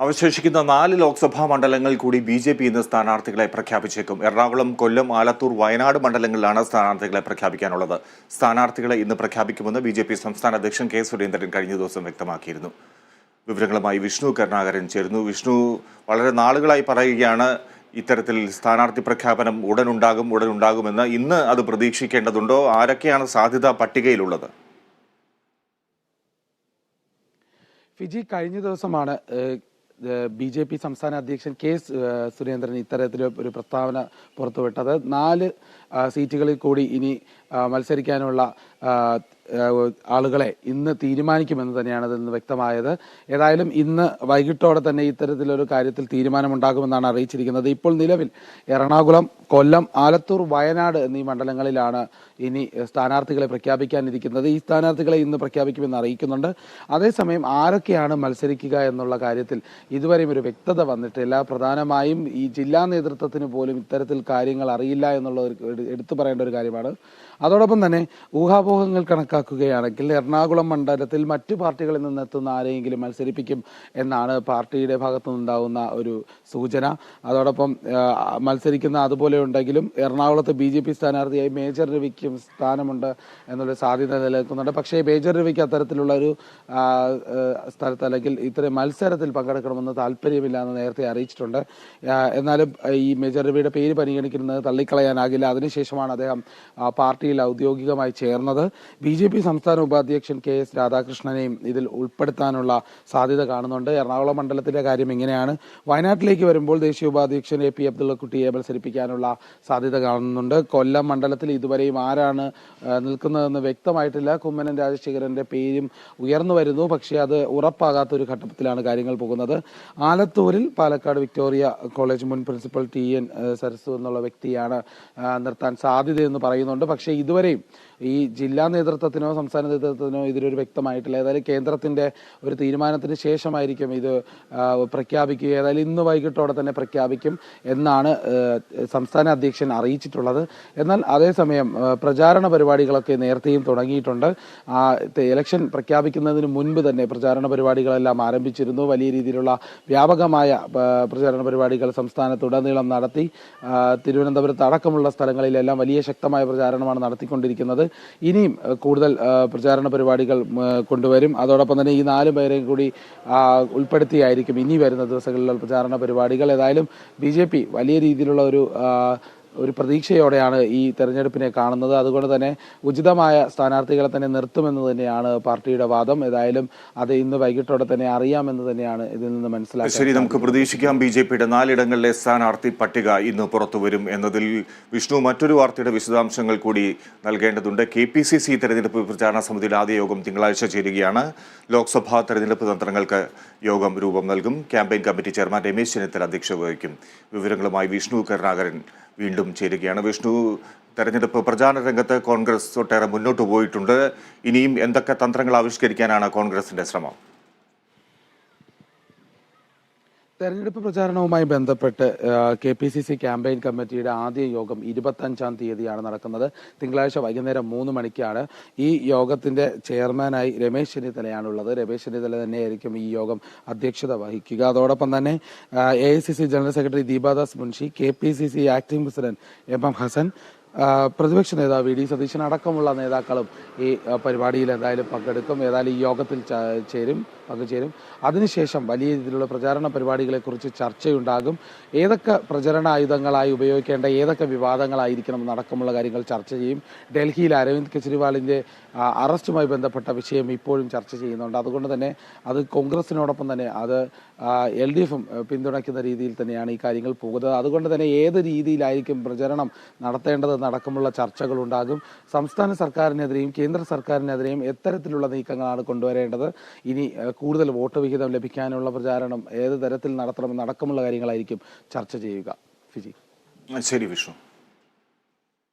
അവശേഷിക്കുന്ന നാല് ലോക്സഭാ മണ്ഡലങ്ങൾ കൂടി ബി ജെ പി ഇന്ന് സ്ഥാനാർത്ഥികളെ പ്രഖ്യാപിച്ചേക്കും. എറണാകുളം കൊല്ലം ആലത്തൂർ വയനാട് മണ്ഡലങ്ങളിലാണ് സ്ഥാനാർത്ഥികളെ പ്രഖ്യാപിക്കാനുള്ളത്. സ്ഥാനാർത്ഥികളെ ഇന്ന് പ്രഖ്യാപിക്കുമെന്ന് ബി ജെ പി സംസ്ഥാന അധ്യക്ഷൻ കെ സുരേന്ദ്രൻ കഴിഞ്ഞ ദിവസം വ്യക്തമാക്കിയിരുന്നു. വിവരങ്ങളുമായി വിഷ്ണു കരുണാകരൻ ചേരുന്നു. വിഷ്ണു വളരെ നാളുകളായി പറയുകയാണ് ഇത്തരത്തിൽ സ്ഥാനാർത്ഥി പ്രഖ്യാപനം ഉടനുണ്ടാകും ഉടനുണ്ടാകുമെന്ന്. ഇന്ന് അത് പ്രതീക്ഷിക്കേണ്ടതുണ്ടോ? ആരൊക്കെയാണ് സാധ്യതാ പട്ടികയിലുള്ളത്? ഫിജി കഴിഞ്ഞ ദിവസമാണ് ബി ജെ പി സംസ്ഥാന അധ്യക്ഷൻ കെ സുരേന്ദ്രൻ ഇത്തരത്തിൽ ഒരു പ്രസ്താവന പുറത്തുവിട്ടത്. നാല് സീറ്റുകളിൽ കൂടി ഇനി മത്സരിക്കാനുള്ള ആളുകളെ ഇന്ന് തീരുമാനിക്കുമെന്ന് തന്നെയാണ് ഇന്ന് വ്യക്തമായത്. ഏതായാലും ഇന്ന് വൈകിട്ടോടെ തന്നെ ഇത്തരത്തിലൊരു കാര്യത്തിൽ തീരുമാനമുണ്ടാകുമെന്നാണ് അറിയിച്ചിരിക്കുന്നത്. ഇപ്പോൾ നിലവിൽ എറണാകുളം കൊല്ലം ആലത്തൂർ വയനാട് എന്നീ മണ്ഡലങ്ങളിലാണ് ഇനി സ്ഥാനാർത്ഥികളെ പ്രഖ്യാപിക്കാനിരിക്കുന്നത്. ഈ സ്ഥാനാർത്ഥികളെ ഇന്ന് പ്രഖ്യാപിക്കുമെന്ന് അറിയിക്കുന്നുണ്ട്. അതേസമയം ആരൊക്കെയാണ് മത്സരിക്കുക എന്നുള്ള കാര്യത്തിൽ ഇതുവരെയും ഒരു വ്യക്തത വന്നിട്ടില്ല. പ്രധാനമായും ഈ ജില്ലാ നേതൃത്വത്തിന് പോലും ഇത്തരത്തിൽ കാര്യങ്ങൾ അറിയില്ല എന്നുള്ള ഒരു എടു- എടുത്തു പറയേണ്ട ഒരു കാര്യമാണ്. അതോടൊപ്പം തന്നെ ഊഹാപോഹങ്ങൾ കണക്കാക്കുകയാണെങ്കിൽ എറണാകുളം മണ്ഡലത്തിൽ മറ്റു പാർട്ടികളിൽ നിന്നെത്തുന്ന ആരെയെങ്കിലും മത്സരിപ്പിക്കും എന്നാണ് പാർട്ടിയുടെ ഭാഗത്തു നിന്നുണ്ടാകുന്ന ഒരു സൂചന. അതോടൊപ്പം മത്സരിക്കുന്ന അതുപോലെ ഉണ്ടെങ്കിലും എറണാകുളത്ത് ബി ജെ പി സ്ഥാനാർത്ഥിയായി മേജർ രവിക്കും സ്ഥാനമുണ്ട് എന്നുള്ള സാധ്യത നിലനിൽക്കുന്നുണ്ട്. പക്ഷേ മേജർ രവിക്ക് അത്തരത്തിലുള്ള ഒരു സ്ഥലത്ത് അല്ലെങ്കിൽ ഇത്തരം മത്സരത്തിൽ പങ്കെടുക്കണമെന്ന് താല്പര്യമില്ല എന്ന് നേരത്തെ അറിയിച്ചിട്ടുണ്ട്. എന്നാലും ഈ മേജർ രവിയുടെ പേര് പരിഗണിക്കുന്നത് തള്ളിക്കളയാനാകില്ല. അതിനുശേഷമാണ് അദ്ദേഹം പാർട്ടിയിൽ ഔദ്യോഗികമായി ചേർന്നത്. ബി ജെ പി സംസ്ഥാന ഉപാധ്യക്ഷൻ കെ എസ് രാധാകൃഷ്ണനെയും ഇതിൽ ഉൾപ്പെടുത്താനുള്ള സാധ്യത കാണുന്നുണ്ട്. എറണാകുളം മണ്ഡലത്തിന്റെ കാര്യം ഇങ്ങനെയാണ്. വയനാട്ടിലേക്ക് വരുമ്പോൾ ദേശീയ ഉപാധ്യക്ഷൻ എ പി അബ്ദുള്ളക്കുട്ടിയെ മത്സരിപ്പിക്കാനുള്ള സാധ്യത കാണുന്നുണ്ട്. കൊല്ലം മണ്ഡലത്തിൽ ഇതുവരെയും ആരാണ് നിൽക്കുന്നതെന്ന് വ്യക്തമായിട്ടില്ല. കുമ്മനം രാജശേഖരന്റെ പേരും ഉയർന്നു വരുന്നു. പക്ഷേ അത് ഉറപ്പാകാത്ത ഒരു ഘട്ടത്തിലാണ് കാര്യങ്ങൾ പോകുന്നത്. ആലത്തൂരിൽ പാലക്കാട് വിക്ടോറിയ കോളേജ് മുൻ പ്രിൻസിപ്പൽ ടി എൻ സരസു എന്നുള്ള വ്യക്തിയാണ് നിർത്താൻ സാധ്യതയെന്ന് പറയുന്നുണ്ട്. പക്ഷേ ഇതുവരെയും ഈ ജില്ലാ നേതൃത്വത്തിനോ സംസ്ഥാന നേതൃത്വത്തിനോ ഇതിലൊരു വ്യക്തമായിട്ടില്ല. ഏതായാലും കേന്ദ്രത്തിന്റെ ഒരു തീരുമാനത്തിന് ശേഷമായിരിക്കും ഇത് പ്രഖ്യാപിക്കുക. ഏതായാലും ഇന്ന് വൈകിട്ടോടെ തന്നെ പ്രഖ്യാപിക്കും എന്നാണ് സംസ്ഥാന അധ്യക്ഷൻ അറിയിച്ചിട്ടുള്ളത്. എന്നാൽ അതേസമയം പ്രചാരണ പരിപാടികളൊക്കെ നേരത്തെയും തുടങ്ങിയിട്ടുണ്ട്. ഇലക്ഷൻ പ്രഖ്യാപിക്കുന്നതിന് മുൻപ് തന്നെ പ്രചാരണ പരിപാടികളെല്ലാം ആരംഭിച്ചിരുന്നു. വലിയ രീതിയിലുള്ള വ്യാപകമായ പ്രചാരണ പരിപാടികൾ സംസ്ഥാനത്തുടനീളം നടത്തി. തിരുവനന്തപുരത്ത് അടക്കമുള്ള സ്ഥലങ്ങളിലെല്ലാം വലിയ ശക്തമായ പ്രചാരണമാണ് നടത്തിക്കൊണ്ടിരിക്കുന്നത്. ഇനിയും ആ, പ്രചാരണ പരിപാടികൾ കൊണ്ടുവരും. അതോടൊപ്പം തന്നെ ഈ നാലു പേരെയും കൂടി ഉൾപ്പെടുത്തിയായിരിക്കും ഇനി വരുന്ന ദിവസങ്ങളിലുള്ള പ്രചാരണ പരിപാടികൾ. ഏതായാലും ബി വലിയ രീതിയിലുള്ള ഒരു ഒരു പ്രതീക്ഷയോടെയാണ് ഈ തെരഞ്ഞെടുപ്പിനെ കാണുന്നത്. അതുകൊണ്ട് തന്നെ ഉചിതമായ സ്ഥാനാർത്ഥികളെ തന്നെ നിർത്തുമെന്ന് തന്നെയാണ് പാർട്ടിയുടെ വാദം. ഏതായാലും അത് ഇന്ന് വൈകിട്ടോടെ തന്നെ അറിയാമെന്ന് തന്നെയാണ് ഇതിൽ നിന്ന് മനസ്സിലാക്കുന്നത് ശരി നമുക്ക് പ്രതീക്ഷിക്കാം ബി ജെ പിയുടെ നാലിടങ്ങളിലെ സ്ഥാനാർത്ഥി പട്ടിക ഇന്ന് പുറത്തു വരും എന്നതിൽ വിഷ്ണു മറ്റൊരു വാർത്തയുടെ വിശദാംശങ്ങൾ കൂടി നൽകേണ്ടതുണ്ട്. കെ പി സി സി തെരഞ്ഞെടുപ്പ് പ്രചാരണ സമിതിയുടെ ആദ്യ യോഗം തിങ്കളാഴ്ച ചേരുകയാണ്. ലോക്സഭാ തെരഞ്ഞെടുപ്പ് തന്ത്രങ്ങൾക്ക് യോഗം രൂപം നൽകും. Campaign committee chairman Ramesh Chennithala അധ്യക്ഷത വഹിക്കും. വിവരങ്ങളുമായി വിഷ്ണു കരുണാകരൻ വീണ്ടും ചേരുകയാണ്. വിഷ്ണു തെരഞ്ഞെടുപ്പ് പ്രചാരണ രംഗത്ത് കോൺഗ്രസ് ഒട്ടേറെ മുന്നോട്ട് പോയിട്ടുണ്ട്. ഇനിയും എന്തൊക്കെ തന്ത്രങ്ങൾ ആവിഷ്കരിക്കാനാണ് കോൺഗ്രസിന്റെ ശ്രമം? തെരഞ്ഞെടുപ്പ് പ്രചാരണവുമായി ബന്ധപ്പെട്ട് K P C C campaign കമ്മിറ്റിയുടെ ആദ്യ യോഗം ഇരുപത്തഞ്ചാം തീയതിയാണ് നടക്കുന്നത്. തിങ്കളാഴ്ച വൈകുന്നേരം മൂന്ന് മണിക്കാണ് ഈ യോഗത്തിന്റെ ചെയർമാനായി രമേശ് ചെന്നിത്തലയാണുള്ളത്. രമേശ് ചെന്നിത്തല തന്നെയായിരിക്കും ഈ യോഗം അധ്യക്ഷത വഹിക്കുക. അതോടൊപ്പം തന്നെ A I C C general secretary Deepadas Munshi K P C C acting president M M Hassan പ്രതിപക്ഷ നേതാവ് വി ഡി സതീശൻ അടക്കമുള്ള നേതാക്കളും ഈ പരിപാടിയിൽ എന്തായാലും പങ്കെടുക്കും. ഏതായാലും ഈ യോഗത്തിൽ ചേരും പങ്കുചേരും. അതിനുശേഷം വലിയ രീതിയിലുള്ള പ്രചാരണ പരിപാടികളെക്കുറിച്ച് ചർച്ചയുണ്ടാകും. ഏതൊക്കെ പ്രചരണ ആയുധങ്ങളായി ഉപയോഗിക്കേണ്ട ഏതൊക്കെ വിവാദങ്ങളായിരിക്കണം എന്നടക്കമുള്ള കാര്യങ്ങൾ ചർച്ച ചെയ്യും. ഡൽഹിയിൽ അരവിന്ദ് കെജ്രിവാളിന്റെ അറസ്റ്റുമായി ബന്ധപ്പെട്ട വിഷയം ഇപ്പോഴും ചർച്ച ചെയ്യുന്നുണ്ട്. അതുകൊണ്ട് തന്നെ അത് കോൺഗ്രസിനോടൊപ്പം തന്നെ അത് എൽ ഡി എഫും പിന്തുണയ്ക്കുന്ന രീതിയിൽ തന്നെയാണ് ഈ കാര്യങ്ങൾ പോകുന്നത്. അതുകൊണ്ട് തന്നെ ഏത് രീതിയിലായിരിക്കും പ്രചരണം നടത്തേണ്ടത് അടക്കമുള്ള ചർച്ചകൾ ഉണ്ടാകും സംസ്ഥാന സർക്കാരിനെതിരെയും കേന്ദ്ര സർക്കാരിനെതിരെയും എത്തരത്തിലുള്ള നീക്കങ്ങളാണ് കൊണ്ടുവരേണ്ടത്. ഇനി കൂടുതൽ വോട്ട് വിഹിതം ലഭിക്കാനുള്ള പ്രചാരണം ഏത് തരത്തിൽ നടത്തണമെന്ന് അടക്കമുള്ള കാര്യങ്ങളായിരിക്കും ചർച്ച ചെയ്യുക. ഫിജി. ശരി വിഷ്ണു.